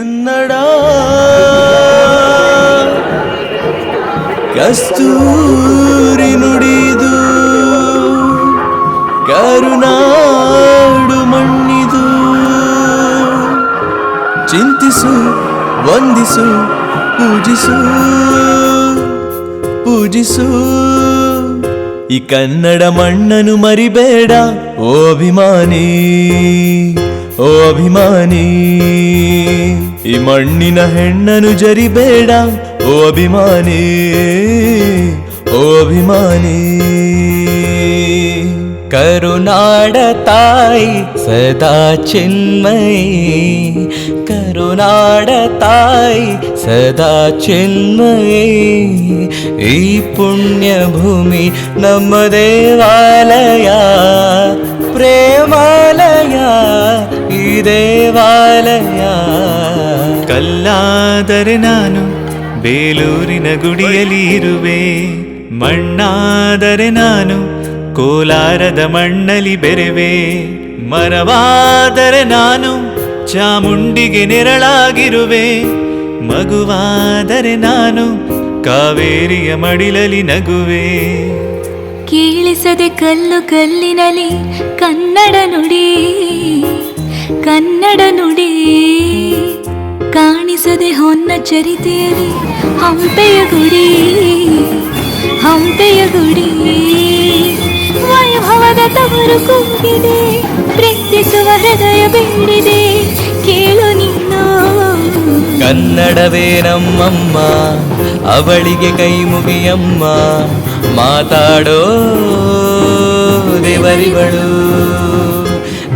ಕನ್ನಡ. ಕಸ್ತೂರಿ ನುಡಿದು, ಕರುನಾಡು ಮಣ್ಣಿದು. ಚಿಂತಿಸು, ವಂದಿಸು, ಪೂಜಿಸು ಪೂಜಿಸು. ಈ ಕನ್ನಡ ಮಣ್ಣನು ಮರಿಬೇಡ, ಓ ಅಭಿಮಾನಿ. ಓ ಅಭಿಮಾನಿ ಈ ಮಣ್ಣಿನ ಹೆಣ್ಣನ್ನು ಜರಿಬೇಡ ಓ ಅಭಿಮಾನಿ ಓ ಅಭಿಮಾನಿ ಕರುನಾಡ ತಾಯಿ ಸದಾ ಚಿನ್ಮಯಿ ಕರುನಾಡ ತಾಯಿ ಸದಾ ಚಿನ್ಮಯಿ ಈ ಪುಣ್ಯ ಭೂಮಿ ನಮ್ಮ ದೇವಾಲಯ ಪ್ರೇಮಾಲಯ ಈ ದೇವಾಲಯ. ಕಲ್ಲಾದರೆ ನಾನು ಬೇಲೂರಿನ ಗುಡಿಯಲ್ಲಿ ಇರುವೆ. ಮಣ್ಣಾದರೆ ನಾನು ಕೋಲಾರದ ಮಣ್ಣಲ್ಲಿ ಬೆರೆವೆ. ಮರವಾದರೆ ನಾನು ಚಾಮುಂಡಿಗೆ ನೆರಳಾಗಿರುವೆ. ಮಗುವಾದರೆ ನಾನು ಕಾವೇರಿಯ ಮಡಿಲಲಿ ನಗುವೆ. ಕೇಳಿಸದೆ ಕಲ್ಲು ಕಲ್ಲಿನಲ್ಲಿ ಕನ್ನಡ ನುಡಿ. ಕನ್ನಡ ನುಡಿ ಕಾಣಿಸದೆ ಹೊನ್ನ ಚರಿತೆಯಲ್ಲಿ ಹಂಪೆಯ ಗುಡಿ ಹಂಪೆಯ ಗುಡಿ. ವೈಭವದ ತವರು ಕೂಗಿದೆ ಪ್ರೀತಿಸುವ ಹೃದಯ ಬೇಡಿದೆ. ಕೇಳು ನಿನ್ನ ಕನ್ನಡವೇ ನಮ್ಮಮ್ಮ, ಅವಳಿಗೆ ಕೈ ಮುಗಿಯಮ್ಮ. ಮಾತಾಡೋ ದೇವರಿಗಳು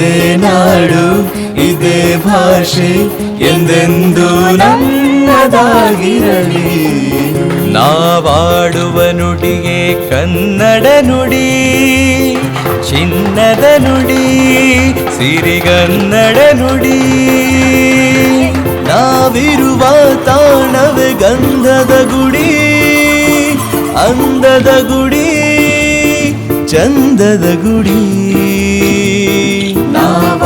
ಇದೇ ನಾಡು, ಇದೇ ಭಾಷೆ, ಎಂದೆಂದು ನನ್ನದಾಗಿರಲಿ. ನಾವಾಡುವ ನುಡಿಗೆ ಕನ್ನಡ ನುಡಿ, ಚಿನ್ನದ ನುಡಿ, ಸಿರಿಗನ್ನಡ ನುಡಿ. ನಾವಿರುವ ತಾಣವೇ ಗಂಧದ ಗುಡಿ, ಅಂದದ ಗುಡಿ, ಚಂದದ ಗುಡಿ.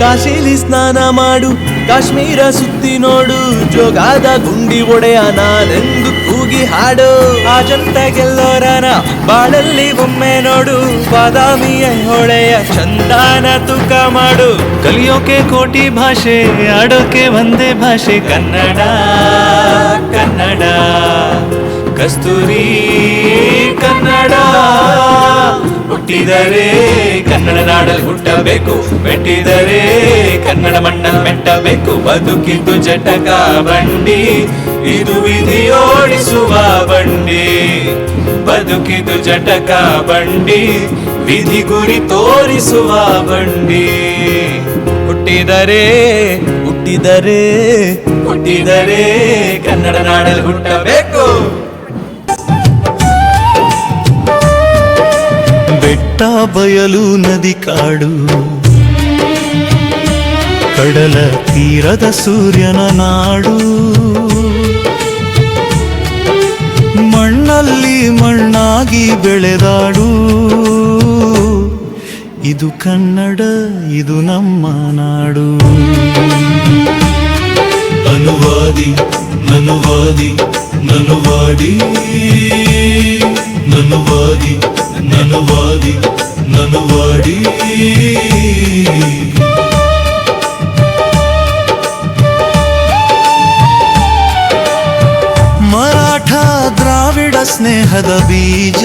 ಕಾಶಿಲಿ ಸ್ನಾನ ಮಾಡು, ಕಾಶ್ಮೀರ ಸುತ್ತಿ ನೋಡು, ಜೋಗಾದ ಗುಂಡಿ ಒಡೆಯ ನಾನೆಂದು ಕೂಗಿ ಹಾಡು. ಅಜಂತ ಗೆಲ್ಲೋರನ ಬಾಳಲ್ಲಿ ಒಮ್ಮೆ ನೋಡು, ಬಾದಾಮಿಯ ಹೊಳೆಯ ಚಂದಾನ ತೂಕ ಮಾಡು. ಕಲಿಯೋಕೆ ಕೋಟಿ ಭಾಷೆ, ಆಡೋಕೆ ಒಂದೇ ಭಾಷೆ, ಕನ್ನಡ ಕನ್ನಡ, ಕಸ್ತೂರಿ ಕನ್ನಡ. ಹುಟ್ಟಿದರೆ ಕನ್ನಡ ನಾಡಲ್ಲಿ ಹುಟ್ಟಬೇಕು. ಮೆಟ್ಟಿದರೆ ಕನ್ನಡ ಮಣ್ಣಲ್ಲಿ ಮೆಟ್ಟಬೇಕು. ಬದುಕಿದ್ದು ಜಟಕ ಬಂಡಿ. ಇದು ವಿಧಿಯೋಡಿಸುವ ಬಂಡಿ. ಬದುಕಿದ್ದು ಜಟಕ ಬಂಡಿ. ವಿಧಿ ಗುರಿ ತೋರಿಸುವ ಬಂಡಿ. ಹುಟ್ಟಿದರೆ ಹುಟ್ಟಿದರೆ ಹುಟ್ಟಿದರೆ ಕನ್ನಡ ನಾಡಲ್ಲಿ ಹುಟ್ಟಬೇಕು. ಬೆಟ್ಟ ಬಯಲು ನದಿ ಕಾಡು. ಕಡಲ ತೀರದ ಸೂರ್ಯನ ನಾಡು. ಮಣ್ಣಲ್ಲಿ ಮಣ್ಣಾಗಿ ಬೆಳೆದಾಡು. ಇದು ಕನ್ನಡ, ಇದು ನಮ್ಮ ನಾಡು. ಅನುವಾದಿ, ನನುವಾದಿ, ನನುವಾಡಿ, ನನುವಾದಿ. ನನುವಾದಿ ನನುವಾಡಿ ಮರಾಠ ದ್ರಾವಿಡ ಸ್ನೇಹದ ಬೀಜ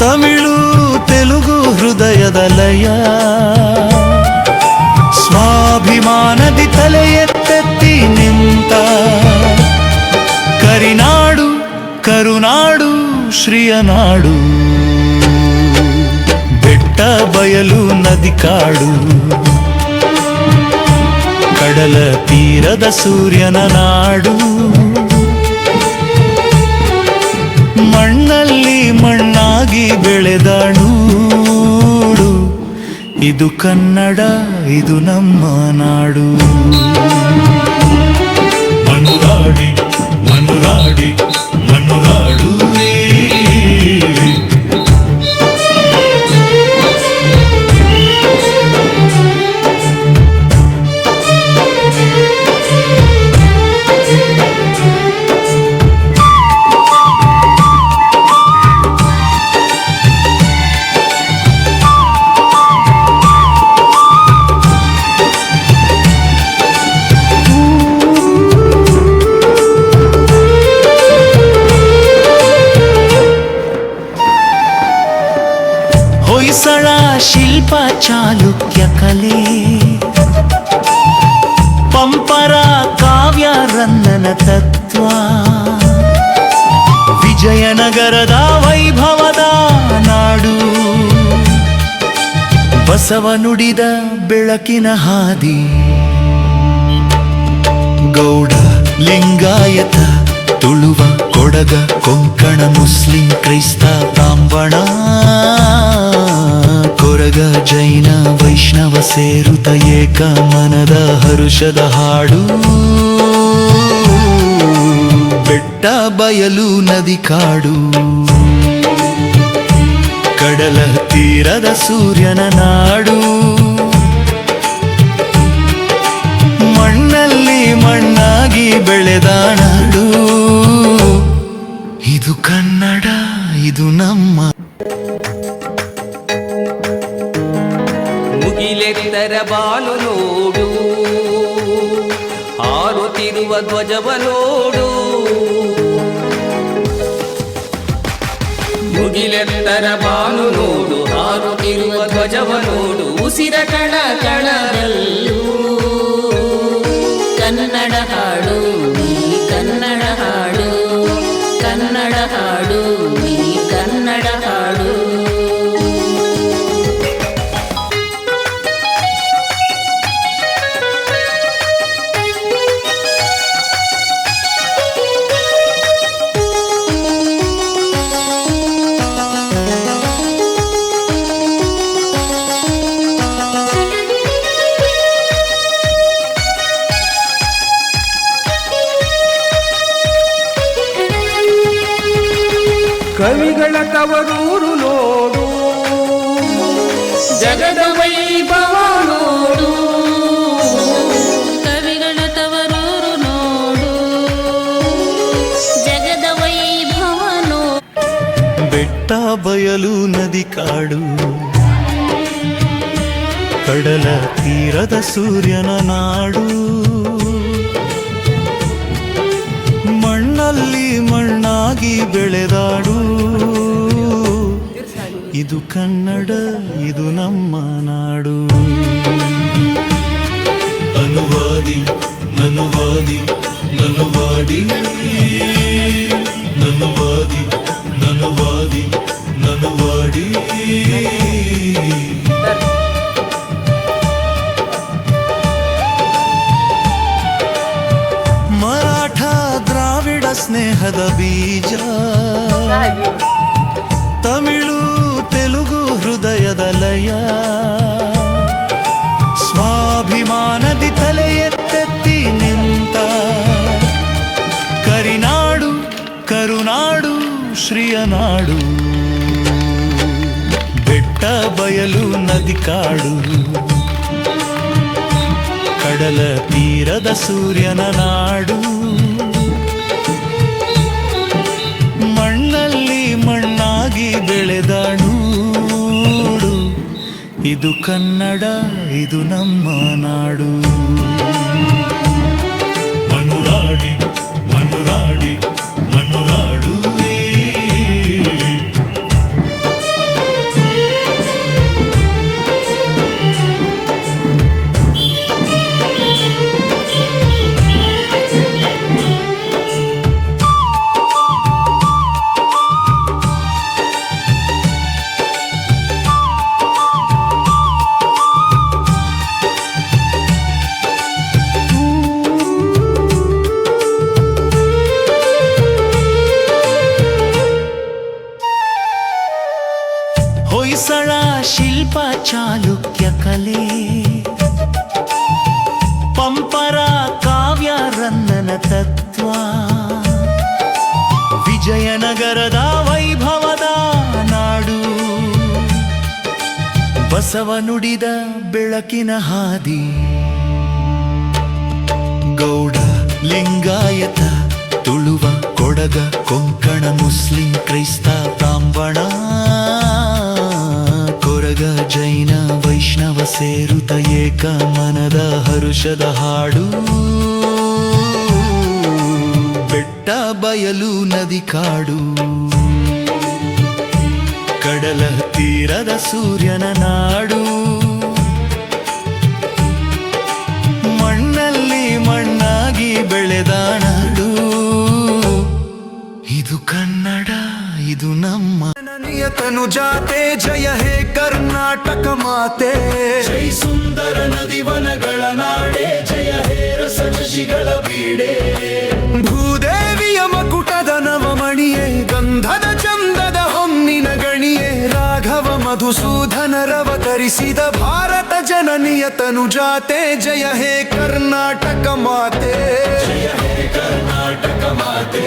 ತಮಿಳು ತೆಲುಗು ಹೃದಯದ ಲಯ ಸ್ವಾಭಿಮಾನದಿ ತಲೆ ಎತ್ತೆತ್ತಿ ನಿಂತ ಕರಿನಾಡು ಕರುನಾಡು ಶ್ರೀಯ ನಾಡು. ಬೆಟ್ಟ, ಬಯಲು, ನದಿ ಕಾಡು. ಕಡಲ ತೀರದ ಸೂರ್ಯನ ನಾಡು. ಮಣ್ಣಲ್ಲಿ ಮಣ್ಣಾಗಿ ಬೆಳೆದಾಡು ಇದು ಕನ್ನಡ, ಇದು ನಮ್ಮ ನಾಡು. ಮನುರಾಡಿ ಮನುರಾಡು ಹೊಯ್ಸಳ ಶಿಲ್ಪ ಚಾಲುಕ್ಯ ಕಲೆ. ಪಂಪರ ಕಾವ್ಯ ರನ್ನನ ತತ್ವ. ವಿಜಯನಗರದ ವೈಭವದ ನಾಡು. ಬಸವ ನುಡಿದ ಬೆಳಕಿನ ಹಾದಿ. ಗೌಡ ಲಿಂಗಾಯತ, ತುಳುವ ಕೊಡಗ ಕೊಂಕಣ ಮುಸ್ಲಿಂ ಕ್ರೈಸ್ತ ಬ್ರಾಹ್ಮಣ. ಕೊರಗ ಜೈನ ವೈಷ್ಣವ ಸೇರುತ ಏಕ ಮನದ ಹರುಷದ ಹಾಡು. ಬೆಟ್ಟ ಬಯಲು ನದಿ ಕಾಡು. ಕಡಲ ತೀರದ ಸೂರ್ಯನ ನಾಡು. ಮಣ್ಣಲ್ಲಿ ಮಣ್ಣಾಗಿ ಬೆಳೆದ ಹಾರುತ್ತಿರುವ ಧ್ವಜವ ನೋಡು ಮುಗಿಲೆತ್ತರ ಬಾನು ನೋಡು ಹಾರುತ್ತಿರುವ ಧ್ವಜವ ಉಸಿರ ಕಣ ಕಣದಲ್ಲೂ ಕನ್ನಡ ತವರೂರು ನೋಡು. ಜಗದ ವೈಭವ ನೋಡು. ಕವಿಗಳ ತವರೂರು ನೋಡು. ಜಗದ ವೈಭವ ನೋಡು ಬೆಟ್ಟ ಬಯಲು ನದಿ ಕಾಡು. ಕಡಲ ತೀರದ ಸೂರ್ಯನ ನಾಡು. ಮಣ್ಣಲ್ಲಿ ಮಣ್ಣಾಗಿ ಬೆಳೆದಾಡು. ಇದು ಕನ್ನಡ ಇದು ನಮ್ಮ ನಾಡು. ಅನುವಾದಿ ನನುವಾದಿ ನನುವಾಡಿ ನನುವಾದಿ ನನುವಾದಿ ನನುವಾಡಿ ಮರಾಠ ದ್ರಾವಿಡ ಸ್ನೇಹದ ಬೀಜ. ತಮಿಳು ಬಯಲು ನದಿ ಕಾಡು. ಕಡಲ ತೀರದ ಸೂರ್ಯನ ನಾಡು. ಮಣ್ಣಲ್ಲಿ ಮಣ್ಣಾಗಿ ಬೆಳೆದಾಡು ಇದು ಕನ್ನಡ, ಇದು ನಮ್ಮ ನಾಡು. ಶಿಲ್ಪ ಚಾಲುಕ್ಯ ಕಲೆ. ಪಂಪರ ಕಾವ್ಯ ರಂದನ ತತ್ವ. ವಿಜಯನಗರದ ವೈಭವದ ನಾಡು. ಬಸವ ನುಡಿದ ಬೆಳಕಿನ ಹಾದಿ. ಗೌಡ ಲಿಂಗಾಯತ ತುಳುವ ಕೊಡಗ ಕೊಂಕಣ ಮುಸ್ಲಿಂ ಕ್ರೈಸ್ತ ಬ್ರಾಹ್ಮಣ. ಸೇರುತ ಏಕ ಮನದ ಹರುಷದ ಹಾಡು. ಬೆಟ್ಟ ಬಯಲು ನದಿ ಕಾಡು. ಕಡಲ ತೀರದ ಸೂರ್ಯನ ನಾಡು. ಮಣ್ಣಲ್ಲಿ ಮಣ್ಣಾಗಿ ಬೆಳೆದ ನಿಯತನು ಜಾತೆ ಜಯ ಹೇ ಕರ್ನಾಟಕ ಮಾತೆ ಜೈ ಸುಂದರ ನದಿವನಗಳ ನಾಡೆ ಜಯ ಹೇ ರಸಶಿಗಳ ಬೀಡೆ ಭೂದೇವಿಯ ಮಕುಟದ ನವಮಣಿಯೇ ಗಂಧದ ಚಂದದ ಹೊನ್ನಿನ ಗಣಿಯೇ ರಾಘವ ಮಧುಸೂದನರವತರಿಸಿದ ಭಾರತ ಜನನಿಯ ತನು ಜಾತೆ ಜಯ ಹೇ ಕರ್ನಾಟಕ ಮಾತೆ। ಕರ್ನಾಟಕ ಮಾತೆ।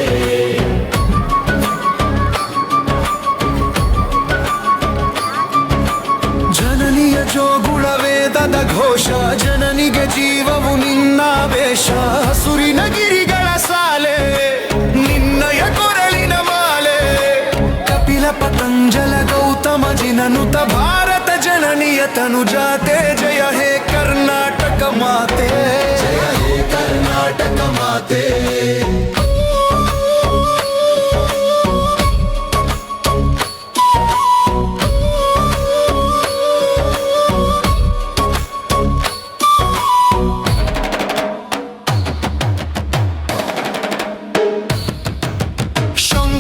ವೇದದ ಘೋಷ, ಜನನಿಗೆ ಜೀವವು ನಿನ್ನ ವೇಷ. ಹಸುರಿನ ಗಿರಿಗಳ ಸಾಲೆ, ನಿನ್ನಯ ಕೊರಳಿನ ಮಾಲೆ. ಕಪಿಲ ಪತಂಜಲ ಗೌತಮ ಜಿನನುತ ಭಾರತ ಜನನಿಯ ತನು ಜಾತೆ ಜಯ ಹೇ ಕರ್ನಾಟಕ ಮಾತೆ. ಜಯ ಹೇ ಕರ್ನಾಟಕ ಮಾತೆ.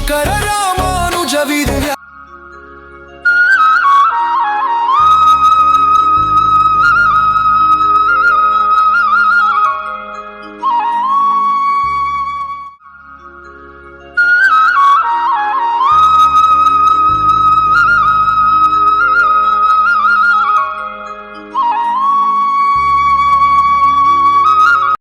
శంకర రామానుజవిదే